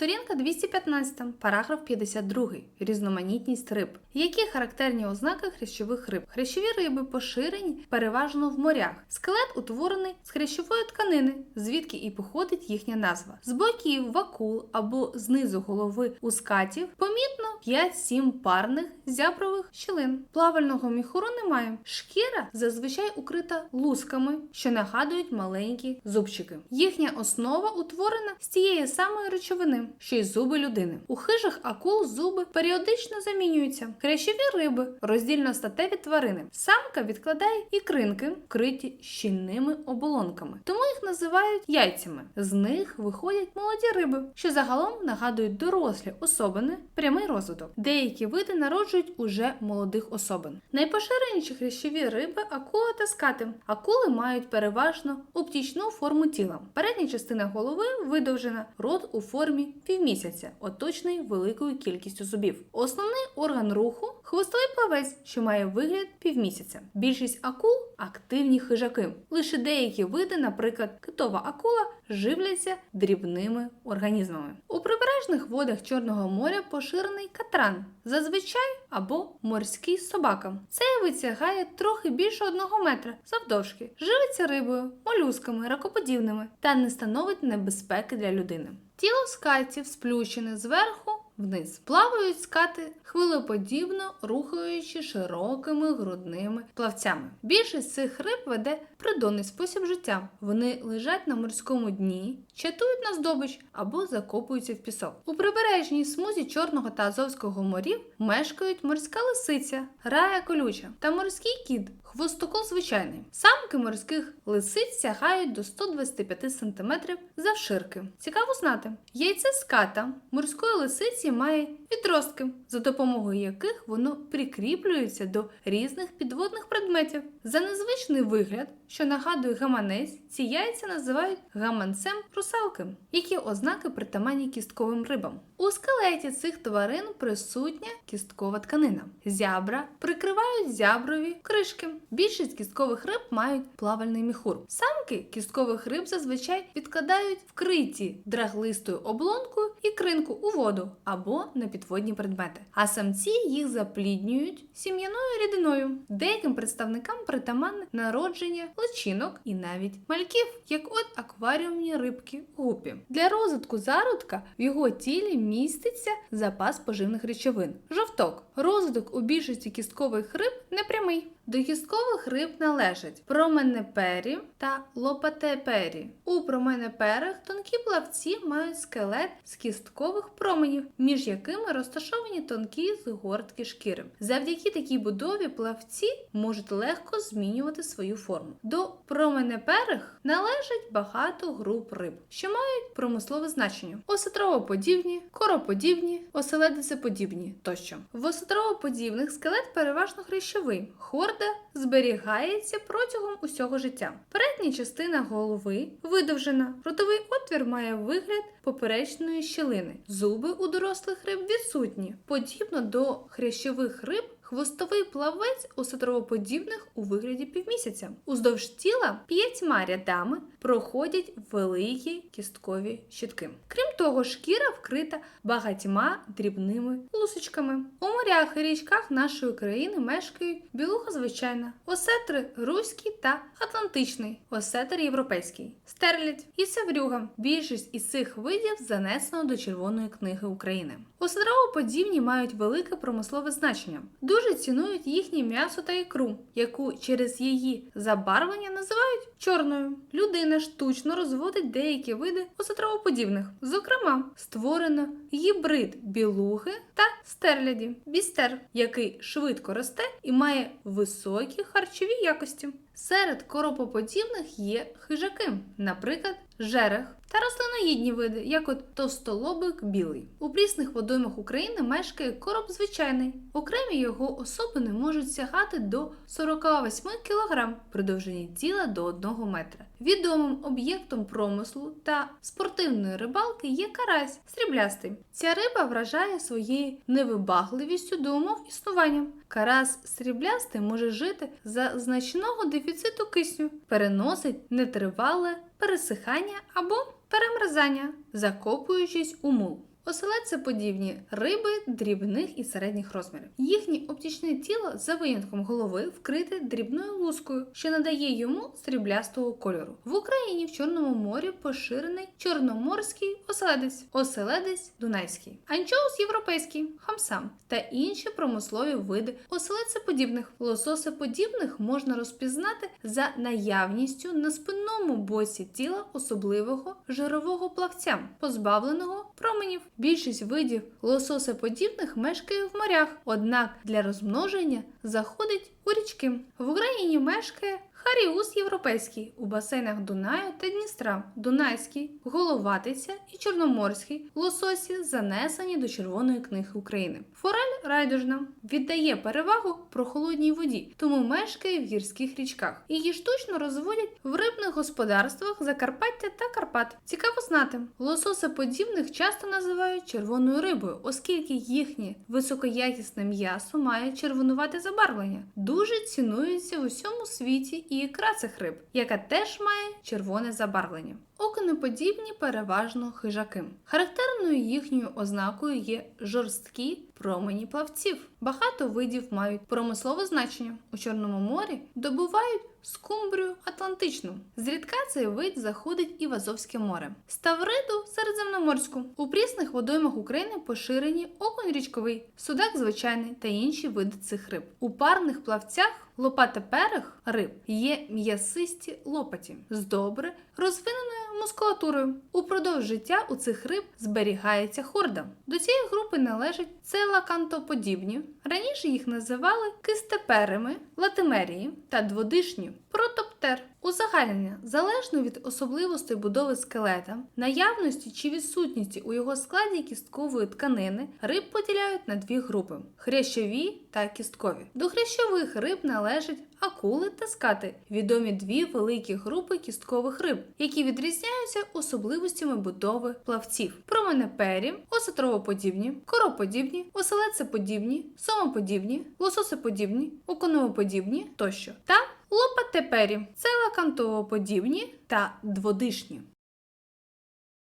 Сторінка 215, параграф 52. Різноманітність риб. Які характерні ознаки хрящових риб? Хрящові риби поширені переважно в морях. Скелет утворений з хрящової тканини, звідки і походить їхня назва. З боків вакул або знизу голови у скатів помітно 5-7 парних зябрових щілин. Плавального міхуру немає. Шкіра зазвичай укрита лусками, що нагадують маленькі зубчики. Їхня основа утворена з тієї самої речовини, що й зуби людини. У хижих акул зуби періодично замінюються. Хрящові риби роздільностатеві тварини. Самка відкладає ікринки, вкриті щільними оболонками, тому їх називають яйцями. З них виходять молоді риби, що загалом нагадують дорослі особини, прямий розвиток. Деякі види народжують уже молодих особин. Найпоширеніші хрящові риби акула та скати. Акули мають переважно оптічну форму тіла. Передня частина голови видовжена, рот у формі півмісяця, оточений великою кількістю зубів. Основний орган руху хвостовий плавець, що має вигляд півмісяця. Більшість акул активні хижаки. Лише деякі види, наприклад, китова акула, живляться дрібними організмами. У прибережних водах Чорного моря поширений катран, зазвичай або морський собака. Цей витягає трохи більше одного метра завдовжки, живиться рибою, молюсками, ракоподібними та не становить небезпеки для людини. Тіло скальців сплющене зверху вниз. Плавають скати хвилеподібно, рухаючи широкими грудними плавцями. Більшість цих риб веде придонний спосіб життя. Вони лежать на морському дні, чатують на здобич або закопуються в пісок. У прибережній смузі Чорного та Азовського морів мешкають морська лисиця, рая колюча та морський кіт. Хвостокол звичайний. Самки морських лисиць сягають до 125 см завширки. Цікаво знати. Яйце ската морської лисиці має відростки, за допомогою яких воно прикріплюється до різних підводних предметів. За незвичний вигляд, що нагадує гаманець, ці яйця називають гаманцем русалки, які ознаки притаманні кістковим рибам. У скелеті цих тварин присутня кісткова тканина. Зябра прикривають зяброві кришки. Більшість кісткових риб мають плавальний міхур. Самки кісткових риб зазвичай відкладають вкриті драглистою оболонкою і кринку у воду або на підводні предмети. А самці їх запліднюють сім'яною рідиною. Деяким представникам притаманне народження личинок і навіть мальків, як от акваріумні рибки гупі. Для розвитку зародка в його тілі міститься запас поживних речовин. Жовток. Розвиток у більшості кісткових риб непрямий. До кісткових риб належать променепері та лопатепері. У променеперах тонкі плавці мають скелет з кісткових променів, між якими розташовані тонкі згортки шкіри. Завдяки такій будові плавці можуть легко змінювати свою форму. До променеперих належить багато груп риб, що мають промислове значення: осетровоподібні, короподібні, оселедицеподібні тощо. В осетровоподібних скелет переважно хрящовий. Хорда зберігається протягом усього життя. Передня частина голови видовжена. Ротовий отвір має вигляд поперечної щілини. Зуби у дорослих риб відсутні. Подібно до хрящових риб. Хвостовий плавець у сетровоподібних у вигляді півмісяця. Уздовж тіла п'ятьма рядами проходять великі кісткові щитки. Крім того, шкіра вкрита багатьма дрібними лусочками. У морях і річках нашої країни мешкають білуха звичайна, осетри руський та атлантичний, осетр європейський, стерлядь і севрюга. Більшість із цих видів занесено до Червоної книги України. Осетровоподібні мають велике промислове значення. Дуже цінують їхнє м'ясо та ікру, яку через її забарвлення називають чорною. Людина штучно розводить деякі види осетровоподібних. Зокрема, створено гібрид білуги та стерляді, бістер, який швидко росте і має високі харчові якості. Серед коропоподібних є хижаки, наприклад, жерех та рослиноїдні види, як от товстолобик білий. У прісних водоймах України мешкає короб звичайний. Окремі його особини можуть сягати до 48 кг при довжині тіла до 1 метра. Відомим об'єктом промислу та спортивної рибалки є карась сріблястий. Ця риба вражає своєю невибагливістю до умов існування. Карась сріблястий може жити за значного дефіциту кисню, переносить нетривале пересихання або перемерзання, закопуючись у мул. Оселедцеподібні риби дрібних і середніх розмірів. Їхнє оптичне тіло за винятком голови вкрите дрібною лускою, що надає йому сріблястого кольору. В Україні в Чорному морі поширений чорноморський оселедець, оселедець дунайський, анчоус європейський, хамсам та інші промислові види оселедцеподібних. Лососеподібних можна розпізнати за наявністю на спинному боці тіла особливого жирового плавця, позбавленого променів. Більшість видів лососеподібних мешкає в морях, однак для розмноження заходить у річки. В Україні мешкає Харіус європейський у басейнах Дунаю та Дністра, Дунайський, Головатиця і Чорноморський лососі занесені до Червоної книги України. Форель райдужна віддає перевагу прохолодній воді, тому мешкає в гірських річках. Її штучно розводять в рибних господарствах Закарпаття та Карпат. Цікаво знати, лососеподібних часто називають червоною рибою, оскільки їхнє високоякісне м'ясо має червонувате забарвлення. Дуже цінується в усьому світі і ікра цих риб, яка теж має червоне забарвлення. Оконоподібні переважно хижаки. Характерною їхньою ознакою є жорсткі промені плавців. Багато видів мають промислове значення. У Чорному морі добувають скумбрію атлантичну. Зрідка цей вид заходить і в Азовське море. Ставриду середземноморську. У прісних водоймах України поширені окунь річковий, судак звичайний та інші види цих риб. У парних плавцях лопатеперих риб є м'ясисті лопаті з добре розвиненою мускулатурою. Упродовж життя у цих риб зберігається хорда. До цієї групи належать целакантоподібні. Раніше їх називали кистеперими, латимерії та дводишні протоптер. Узагальнення залежно від особливостей будови скелета, наявності чи відсутності у його складі кісткової тканини, риб поділяють на дві групи: хрящові та кісткові. До хрящових риб належать акули та скати, відомі дві великі групи кісткових риб, які відрізняються особливостями будови плавців: променепері, осетровоподібні, короподібні, оселедцеподібні, сомоподібні, лососеподібні, оконовоподібні тощо та лопатепері, целакантовоподібні та дводишні.